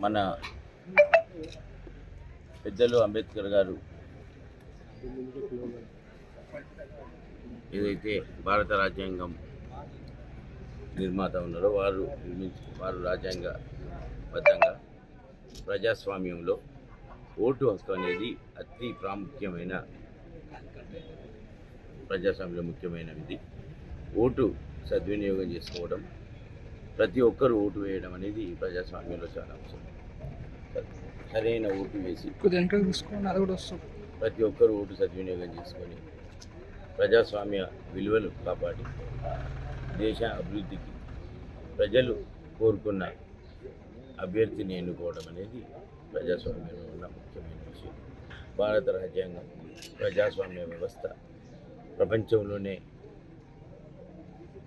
మన పెద్దలు అంబేద్కర్ గారు ఏదైతే భారత రాజ్యాంగం నిర్మాత ఉన్నారో వారు నిర్మించు వారు రాజ్యాంగబద్ధంగా ప్రజాస్వామ్యంలో ఓటు హక్కు అనేది అతి ప్రాముఖ్యమైన ప్రజాస్వామ్యంలో ముఖ్యమైనది. ఓటు సద్వినియోగం చేసుకోవడం ప్రతి ఒక్కరు ఓటు వేయడం అనేది ప్రజాస్వామ్యంలో చాలా అవసరం. సరైన ఓటు వేసి ప్రతి ఒక్కరు ఓటు సద్వినియోగం చేసుకొని ప్రజాస్వామ్య విలువలు కాపాడి దేశ అభివృద్ధికి ప్రజలు కోరుకున్న అభ్యర్థిని ఎన్నుకోవడం అనేది ప్రజాస్వామ్యంలో ఉన్న ముఖ్యమైన విషయం. భారత రాజ్యాంగం ప్రజాస్వామ్య వ్యవస్థ ప్రపంచంలోనే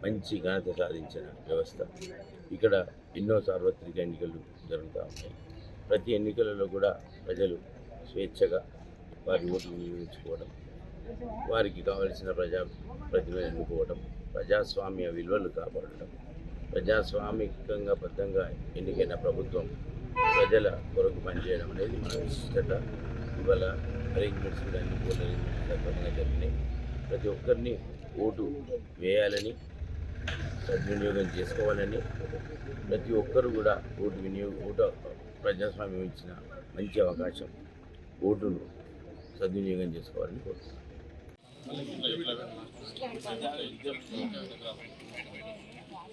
మంచి ఘనత సాధించిన వ్యవస్థ. ఇక్కడ ఎన్నో సార్వత్రిక ఎన్నికలు జరుగుతూ ఉంటాయి ప్రతి ఎన్నికలలో కూడా ప్రజలు స్వేచ్ఛగా వారి ఓటు వినియోగించుకోవడం వారికి కావలసిన ప్రజా ప్రతిభను ఎన్నుకోవడం ప్రజాస్వామ్య విలువలు కాపాడడం ప్రజాస్వామికంగా బద్ధంగా ఎన్నికైన ప్రభుత్వం ప్రజల కొరకు పనిచేయడం అనేది మన విశిష్టత. ఇవాళ అరేంజ్మెంట్స్ కూడా అన్ని అరేంజ్మెంట్స్ జరిగినాయి. ప్రతి ఒక్కరిని ఓటు వేయాలని సద్వినియోగం చేసుకోవాలని ప్రతి ఒక్కరు కూడా ఓటు వినియోగ ఓటు ప్రజాస్వామ్యం ఇచ్చిన మంచి అవకాశం ఓటును సద్వినియోగం చేసుకోవాలని కోరుతున్నాను.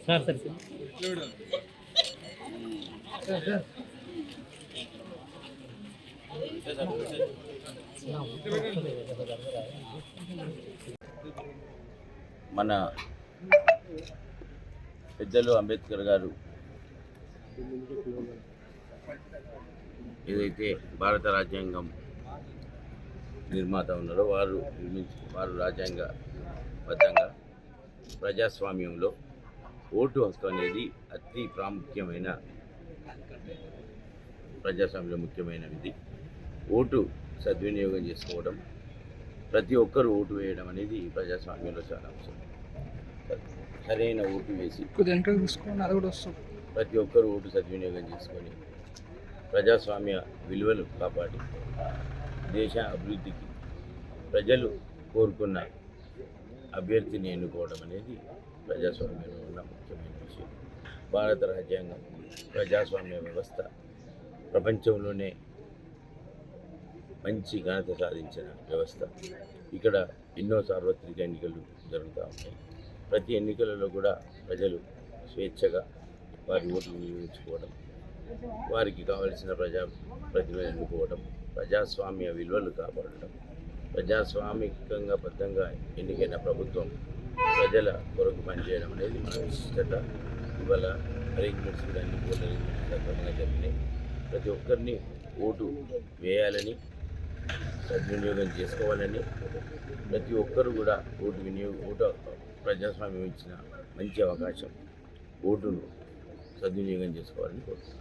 సార్ సార్ మన పెద్దలు అంబేద్కర్ గారు. ఏదైతే భారత రాజ్యాంగం నిర్మాత ఉన్నారో వారు నిర్మించి వారు రాజ్యాంగబద్ధంగా ప్రజాస్వామ్యంలో ఓటు హక్కు అనేది అతి ప్రాముఖ్యమైన ప్రజాస్వామ్యంలో ముఖ్యమైనది ఓటు సద్వినియోగం చేసుకోవడం ప్రతి ఒక్కరు ఓటు వేయడం అనేది ప్రజాస్వామ్యంలో చాలా అవసరం. సరైన ఓటు వేసి ప్రతి ఒక్కరు ఓటు సద్వినియోగం చేసుకొని ప్రజాస్వామ్య విలువలు కాపాడి దేశ అభివృద్ధికి ప్రజలు కోరుకున్న అభ్యర్థిని ఎన్నుకోవడం అనేది ప్రజాస్వామ్యంలో ఉన్న ముఖ్యమైన విషయం. భారత రాజ్యాంగం ప్రజాస్వామ్య వ్యవస్థ ప్రపంచంలోనే మంచి ఘనత సాధించిన వ్యవస్థ. ఇక్కడ ఎన్నో సార్వత్రిక ఎన్నికలు జరుగుతూ ఉంటాయి ప్రతి ఎన్నికలలో కూడా ప్రజలు స్వేచ్ఛగా వారి ఓటు వినియోగించుకోవడం వారికి కావలసిన ప్రజా ప్రతిభ ఎన్నుకోవడం ప్రజాస్వామ్య విలువలు కాపాడటం ప్రజాస్వామికంగా బద్ధంగా ఎన్నికైన ప్రభుత్వం ప్రజల కొరకు పనిచేయడం అనేది మన విశిష్టత. ఇవాళ అరేంజ్మెంట్స్ కూడా అన్ని పోల్ అరేంజ్మెంట్స్ సక్రమంగా జరిగినాయి. ప్రతి ఒక్కరిని ఓటు వేయాలని సద్వినియోగం చేసుకోవాలని ప్రతి ఒక్కరు కూడా ఓటు వినియోగ ఓటు ప్రజాస్వామ్యం ఇచ్చిన మంచి అవకాశం ఓటును సద్వినియోగం చేసుకోవాలని కోరుతున్నాను.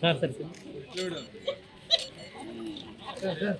సార్. Sir sir.